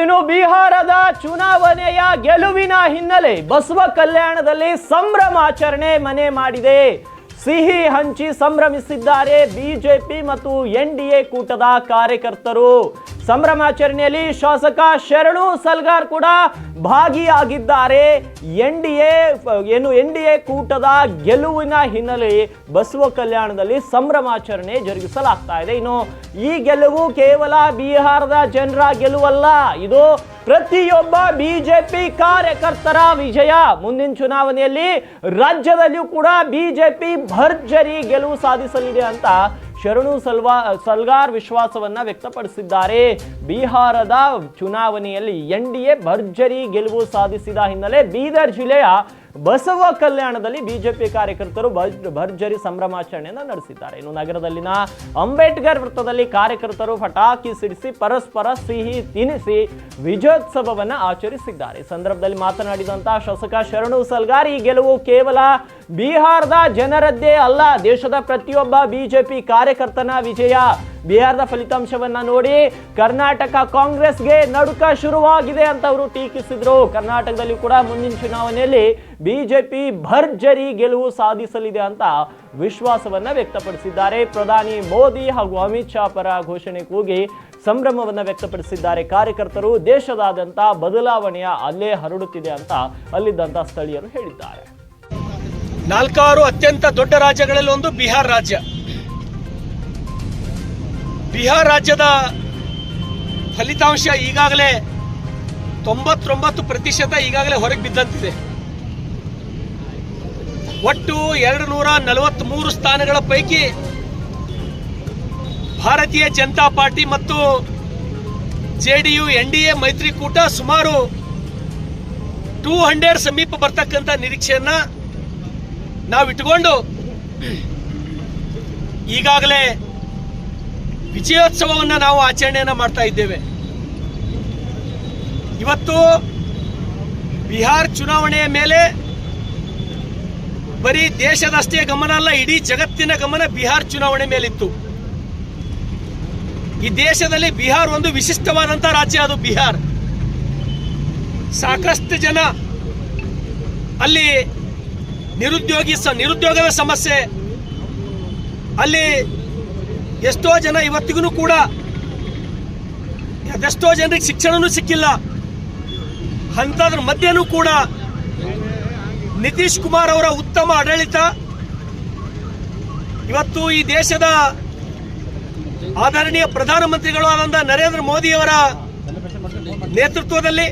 ಇನ್ನು ಬಿಹಾರದ ಚುನಾವಣೆಯ ಗೆಲುವಿನ ಹಿನ್ನೆಲೆ ಬಸವ ಕಲ್ಯಾಣದಲ್ಲಿ ಸಂಭ್ರಮಾಚರಣೆ ಮನೆ ಮಾಡಿದೆ. ಸಿಹಿ ಹಂಚಿ ಸಂಭ್ರಮಿಸಿದ್ದಾರೆ ಬಿಜೆಪಿ ಮತ್ತು ಎನ್ ಡಿ ಕೂಟದ ಕಾರ್ಯಕರ್ತರು. ಸಂಭ್ರಮಾಚರಣೆಯಲ್ಲಿ ಶಾಸಕ ಶರಣು ಸಲ್ಗಾರ್ ಕೂಡ ಭಾಗಿಯಾಗಿದ್ದಾರೆ. ಎನ್ ಡಿ ಎ, ಏನು ಎನ್ ಡಿ ಎ ಕೂಟದ ಗೆಲುವಿನ ಹಿನ್ನೆಲೆ ಬಸವ ಕಲ್ಯಾಣದಲ್ಲಿ ಸಂಭ್ರಮಾಚರಣೆ ಜರುಗಿಸಲಾಗ್ತಾ ಇದೆ. ಇನ್ನು ಈ ಗೆಲುವು ಕೇವಲ ಬಿಹಾರದ ಜನರ ಗೆಲುವಲ್ಲ, ಇದು ಪ್ರತಿಯೊಬ್ಬ ಬಿಜೆಪಿ ಕಾರ್ಯಕರ್ತರ ವಿಜಯ. ಮುಂದಿನ ಚುನಾವಣೆಯಲ್ಲಿ ರಾಜ್ಯದಲ್ಲಿಯೂ ಕೂಡ ಬಿಜೆಪಿ ಭರ್ಜರಿ ಗೆಲುವು ಸಾಧಿಸಲಿದೆ ಅಂತ ಶರಣು ಸಲ್ವಾ, ಸಲ್ಗಾರ್ ವಿಶ್ವಾಸವನ್ನ ವ್ಯಕ್ತಪಡಿಸಿದ್ದಾರೆ. ಬಿಹಾರದ ಚುನಾವಣೆಯಲ್ಲಿ ಎನ್ ಡಿ ಎ ಭರ್ಜರಿ ಗೆಲುವು ಸಾಧಿಸಿದ ಹಿನ್ನೆಲೆ ಬೀದರ್ ಜಿಲ್ಲೆಯ ಬಸವ ಕಲ್ಯಾಣದಲ್ಲಿ ಬಿಜೆಪಿ ಕಾರ್ಯಕರ್ತರು ಭರ್- ಭರ್ಜರಿ ಸಂಭ್ರಮಾಚರಣೆಯನ್ನು ನಡೆಸಿದ್ದಾರೆ. ಇನ್ನು ನಗರದಲ್ಲಿನ ಅಂಬೇಡ್ಕರ್ ವೃತ್ತದಲ್ಲಿ ಕಾರ್ಯಕರ್ತರು ಪಟಾಕಿ ಸಿಡಿಸಿ, ಪರಸ್ಪರ ಸಿಹಿ ತಿನಿಸಿ ವಿಜಯೋತ್ಸವವನ್ನು ಆಚರಿಸಿದ್ದಾರೆ. ಈ ಸಂದರ್ಭದಲ್ಲಿ ಮಾತನಾಡಿದಂತಹ ಶಾಸಕ ಶರಣು ಸಲ್ಗಾರ್, ಈ ಗೆಲುವು ಕೇವಲ ಬಿಹಾರದ ಜನರದ್ದೇ ಅಲ್ಲ. ದೇಶದ ಪ್ರತಿಯೊಬ್ಬ ಬಿಜೆಪಿ ಕಾರ್ಯಕರ್ತನ ವಿಜಯ ಬಿಹಾರದ ಫಲಿತಾಂಶವನ್ನ ನೋಡಿ ಕರ್ನಾಟಕ ಕಾಂಗ್ರೆಸ್ಗೆ ನಡುಕ ಶುರುವಾಗಿದೆ ಅಂತ ಅವರು ಟೀಕಿಸಿದ್ರು. ಕರ್ನಾಟಕದಲ್ಲಿ ಕೂಡ ಮುಂದಿನ ಚುನಾವಣೆಯಲ್ಲಿ ಬಿಜೆಪಿ ಭರ್ಜರಿ ಗೆಲುವು ಸಾಧಿಸಲಿದೆ ಅಂತ ವಿಶ್ವಾಸವನ್ನ ವ್ಯಕ್ತಪಡಿಸಿದ್ದಾರೆ. ಪ್ರಧಾನಿ ಮೋದಿ ಹಾಗೂ ಅಮಿತ್ ಶಾ ಪರ ಘೋಷಣೆ ಕೂಗಿ ಸಂಭ್ರಮವನ್ನು ವ್ಯಕ್ತಪಡಿಸಿದ್ದಾರೆ. ಕಾರ್ಯಕರ್ತರು ದೇಶದಾದ್ಯಂತ ಬದಲಾವಣೆಯ ಅಲ್ಲೇ ಹರಡುತ್ತಿದೆ ಅಂತ ಅಲ್ಲಿದ್ದಂತ ಸ್ಥಳೀಯರು ಹೇಳಿದ್ದಾರೆ. ನಾಲ್ಕಾರು ಅತ್ಯಂತ ದೊಡ್ಡ ರಾಜ್ಯಗಳಲ್ಲಿ ಒಂದು ಬಿಹಾರ್ ರಾಜ್ಯ. ಬಿಹಾರ್ ರಾಜ್ಯದ ಫಲಿತಾಂಶ ಈಗಾಗಲೇ ತೊಂಬತ್ತೊಂಬತ್ತು ಪ್ರತಿಶತ ಈಗಾಗಲೇ ಹೊರಗೆ ಬಿದ್ದಂತಿದೆ. ಒಟ್ಟು ಎರಡು ನೂರ ನಲವತ್ತ್ಮೂರು ಸ್ಥಾನಗಳ ಪೈಕಿ ಭಾರತೀಯ ಜನತಾ ಪಾರ್ಟಿ ಮತ್ತು J D U N D A ಮೈತ್ರಿಕೂಟ ಸುಮಾರು ಟೂ ಹಂಡ್ರೆಡ್ ಸಮೀಪ ಬರ್ತಕ್ಕಂಥ ನಿರೀಕ್ಷೆಯನ್ನು ನಾವು ಇಟ್ಕೊಂಡು ಈಗಾಗಲೇ ವಿಜಯೋತ್ಸವವನ್ನು ನಾವು ಆಚರಣೆಯನ್ನು ಮಾಡ್ತಾ ಇದ್ದೇವೆ. ಇವತ್ತು ಬಿಹಾರ್ ಚುನಾವಣೆಯ ಮೇಲೆ ಬರೀ ದೇಶದಷ್ಟೇ ಗಮನ ಅಲ್ಲ, ಇಡೀ ಜಗತ್ತಿನ ಗಮನ ಬಿಹಾರ್ ಚುನಾವಣೆ ಮೇಲಿತ್ತು. ಈ ದೇಶದಲ್ಲಿ ಬಿಹಾರ್ ಒಂದು ವಿಶಿಷ್ಟವಾದಂತಹ ರಾಜ್ಯ ಅದು ಬಿಹಾರ್. ಸಾಕಷ್ಟು ಜನ ಅಲ್ಲಿ ನಿರುದ್ಯೋಗಿ ನಿರುದ್ಯೋಗದ ಸಮಸ್ಯೆ, ಅಲ್ಲಿ ಎಷ್ಟೋ ಜನ ಇವತ್ತಿಗೂ ಕೂಡ ಅದೆಷ್ಟೋ ಜನರಿಗೆ ಶಿಕ್ಷಣನೂ ಸಿಕ್ಕಿಲ್ಲ. ಅಂಥದ್ರ ಮಧ್ಯನೂ ಕೂಡ ನಿತೀಶ್ ಕುಮಾರ್ ಅವರ ಉತ್ತಮ ಆಡಳಿತ. ಇವತ್ತು ಈ ದೇಶದ ಆದರಣೀಯ ಪ್ರಧಾನಮಂತ್ರಿಗಳು ಆದಂಥ ನರೇಂದ್ರ ಮೋದಿಯವರ ನೇತೃತ್ವದಲ್ಲಿ